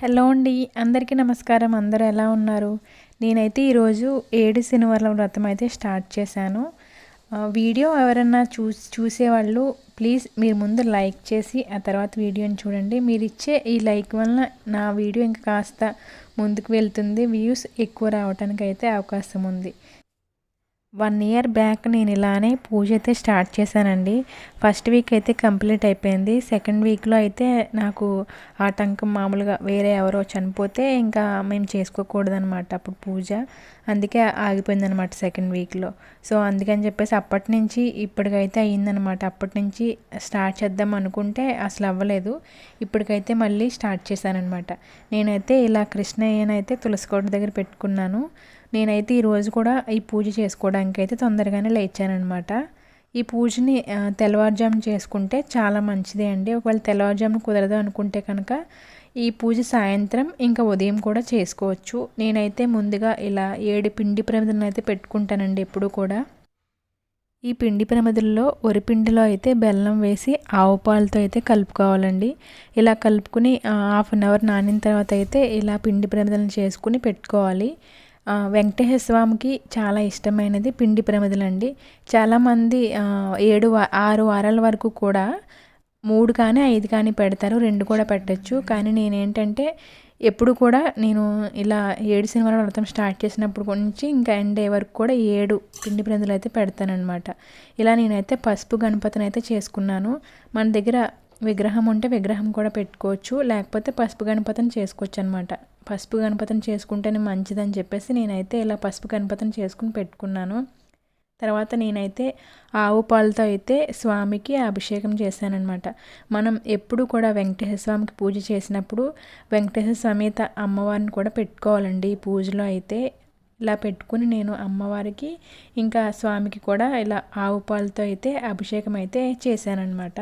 Hello అండి అందరికీ నమస్కారం. అందరూ ఎలా ఉన్నారు? నేనైతే ఈరోజు ఏడు శనివారం వ్రతం అయితే స్టార్ట్ చేశాను. వీడియో ఎవరన్నా చూసి చూసేవాళ్ళు ప్లీజ్ మీరు ముందు లైక్ చేసి ఆ తర్వాత వీడియోని చూడండి. మీరు ఇచ్చే ఈ లైక్ వలన నా వీడియో ఇంకా కాస్త ముందుకు వెళ్తుంది. వ్యూస్ ఎక్కువ రావడానికి అయితే అవకాశం ఉంది. వన్ ఇయర్ బ్యాక్ నేను ఇలానే పూజ అయితే స్టార్ట్ చేశానండి. ఫస్ట్ వీక్ అయితే కంప్లీట్ అయిపోయింది. సెకండ్ వీక్లో అయితే నాకు ఆటంకం మామూలుగా వేరే ఎవరో చనిపోతే ఇంకా మేము చేసుకోకూడదనమాట అప్పుడు పూజ. అందుకే ఆగిపోయిందనమాట సెకండ్ వీక్లో. సో అందుకని చెప్పేసి అప్పటి నుంచి ఇప్పటికైతే అయ్యిందనమాట అప్పటి నుంచి స్టార్ట్ చేద్దాం అనుకుంటే అసలు అవ్వలేదు. ఇప్పటికైతే మళ్ళీ స్టార్ట్ చేశానమాట నేనైతే ఇలా కృష్ణయ్యనైతే తులసికోట దగ్గర పెట్టుకున్నాను. నేనైతే ఈరోజు కూడా ఈ పూజ చేసుకోవడానికి అయితే తొందరగానే లేచానమాట ఈ పూజని తెల్లవారుజామున చేసుకుంటే చాలా మంచిది అండి. ఒకవేళ తెల్లవారుజామున కుదరదు అనుకుంటే కనుక ఈ పూజ సాయంత్రం ఇంకా ఉదయం కూడా చేసుకోవచ్చు. నేనైతే ముందుగా ఇలా ఏడు పిండి ప్రమిదలను అయితే పెట్టుకుంటానండి ఎప్పుడు కూడా. ఈ పిండి ప్రమిదల్లో వరిపిండిలో అయితే బెల్లం వేసి ఆవు పాలతో అయితే కలుపుకోవాలండి. ఇలా కలుపుకుని హాఫ్ అన్ అవర్ నానిన తర్వాత అయితే ఇలా పిండి ప్రమిదలను చేసుకుని పెట్టుకోవాలి. వెంకటేశ్వర స్వామికి చాలా ఇష్టమైనది పిండి ప్రమిదలండి. చాలామంది ఏడు ఆరు వారాల వరకు కూడా మూడు కానీ ఐదు కానీ పెడతారు రెండు కూడా పెట్టచ్చు. కానీ నేనేంటంటే ఎప్పుడు కూడా నేను ఇలా ఏడు శనివారం వ్రతం స్టార్ట్ చేసినప్పుడు నుంచి ఇంకా ఎండ్ వరకు కూడా ఏడు పిండి ప్రమిదలు అయితే పెడతానమాట ఇలా నేనైతే పసుపు గణపతిని అయితే చేసుకున్నాను. మన దగ్గర విగ్రహం ఉంటే విగ్రహం కూడా పెట్టుకోవచ్చు. లేకపోతే పసుపు గణపతిని చేసుకోవచ్చు అనమాట పసుపు గణపతిని చేసుకుంటేనే మంచిదని చెప్పేసి నేనైతే ఇలా పసుపు గణపతిని చేసుకుని పెట్టుకున్నాను. తర్వాత నేనైతే ఆవు పాలతో అయితే స్వామికి అభిషేకం చేశానఅనమాట మనం ఎప్పుడు కూడా వెంకటేశ్వర స్వామికి పూజ చేసినప్పుడు వెంకటేశ్వర సమేత అమ్మవారిని కూడా పెట్టుకోవాలండి ఈ పూజలో అయితే. ఇలా పెట్టుకుని నేను అమ్మవారికి ఇంకా స్వామికి కూడా ఇలా ఆవు పాలతో అయితే అభిషేకం అయితే చేశానన్నమాట.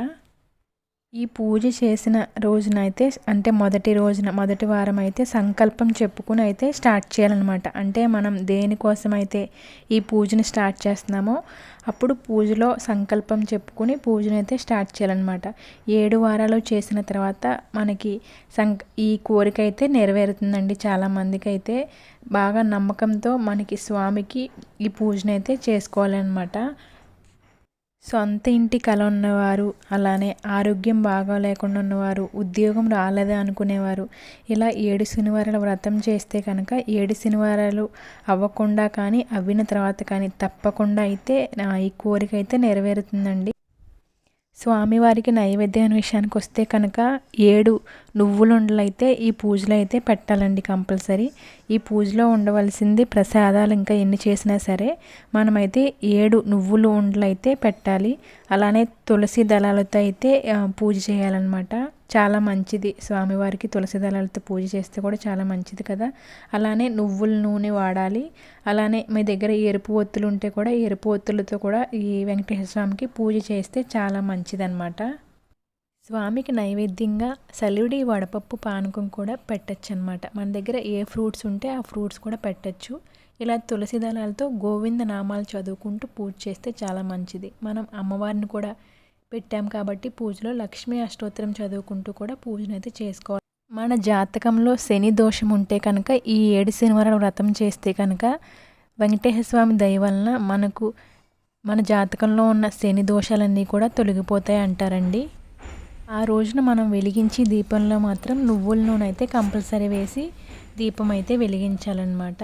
ఈ పూజ చేసిన రోజునైతే అంటే మొదటి రోజున మొదటి వారం అయితే సంకల్పం చెప్పుకుని అయితే స్టార్ట్ చేయాలన్నమాట. అంటే మనం దేనికోసం అయితే ఈ పూజని స్టార్ట్ చేస్తున్నామో అప్పుడు పూజలో సంకల్పం చెప్పుకుని పూజను అయితే స్టార్ట్ చేయాలన్నమాట. ఏడు వారాలు చేసిన తర్వాత మనకి సం ఈ కోరిక అయితే నెరవేరుతుందండి చాలామందికి అయితే బాగా నమ్మకంతో మనకి స్వామికి ఈ పూజనైతే చేసుకోవాలన్నమాట. సొంత ఇంటి కల ఉన్నవారు అలానే ఆరోగ్యం బాగా లేకుండా ఉన్నవారు ఉద్యోగం రాలేదు అనుకునేవారు. ఇలా ఏడు శనివారాల వ్రతం చేస్తే కనుక ఏడు శనివారాలు అవ్వకుండా కానీ అవ్విన తర్వాత కానీ తప్పకుండా అయితే ఈ కోరిక అయితే నెరవేరుతుందండి. స్వామివారికి నైవేద్యం విషయానికి వస్తే కనుక ఏడు నువ్వులుండలు అయితే ఈ పూజలో అయితే పెట్టాలండి కంపల్సరీ. ఈ పూజలో ఉండవలసింది ప్రసాదాలు ఇంకా ఎన్ని చేసినా సరే మనమైతే ఏడు నువ్వులు ఉండలు అయితే పెట్టాలి. అలానే తులసి దళాలతో అయితే పూజ చేయాలన్నమాట. చాలా మంచిది. స్వామివారికి తులసి దళాలతో పూజ చేస్తే కూడా చాలా మంచిది కదా. అలానే నువ్వుల నూనె వాడాలి. అలానే మీ దగ్గర ఎరుపు ఒత్తులు ఉంటే కూడా ఎరుపు ఒత్తులతో కూడా ఈ వెంకటేశ్వర స్వామికి పూజ చేస్తే చాలా మంచిదన్నమాట. స్వామికి నైవేద్యంగా సలివిడి వడపప్పు పానకం కూడా పెట్టచ్చు అనమాట మన దగ్గర ఏ ఫ్రూట్స్ ఉంటే ఆ ఫ్రూట్స్ కూడా పెట్టచ్చు. ఇలా తులసి దళాలతో గోవింద నామాలు చదువుకుంటూ పూజ చేస్తే చాలా మంచిది. మనం అమ్మవారిని కూడా పెట్టాం కాబట్టి పూజలో లక్ష్మీ అష్టోత్తరం చదువుకుంటూ కూడా పూజనైతే చేసుకోవాలి. మన జాతకంలో శని దోషం ఉంటే కనుక ఈ ఏడు శనివారం వ్రతం చేస్తే కనుక వెంకటేశ్వర స్వామి దయ వలన మనకు మన జాతకంలో ఉన్న శని దోషాలన్నీ కూడా తొలగిపోతాయి అంటారండి. ఆ రోజున మనం వెలిగించి దీపంలో మాత్రం నువ్వుల నూనె అయితే కంపల్సరీ వేసి దీపం అయితే వెలిగించాలన్నమాట.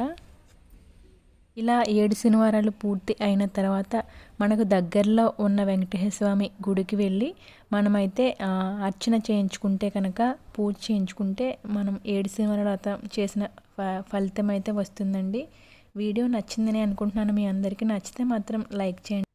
ఇలా ఏడు శనివారాలు పూర్తి అయిన తర్వాత మనకు దగ్గరలో ఉన్న వెంకటేశ్వర స్వామి గుడికి వెళ్ళి మనమైతే అర్చన చేయించుకుంటే కనుక పూజ చేయించుకుంటే మనం ఏడు శనివారాలు చేసిన ఫలితం అయితే వస్తుందండి. వీడియో నచ్చిందని అనుకుంటున్నాను. మీ అందరికీ నచ్చితే మాత్రం లైక్ చేయండి.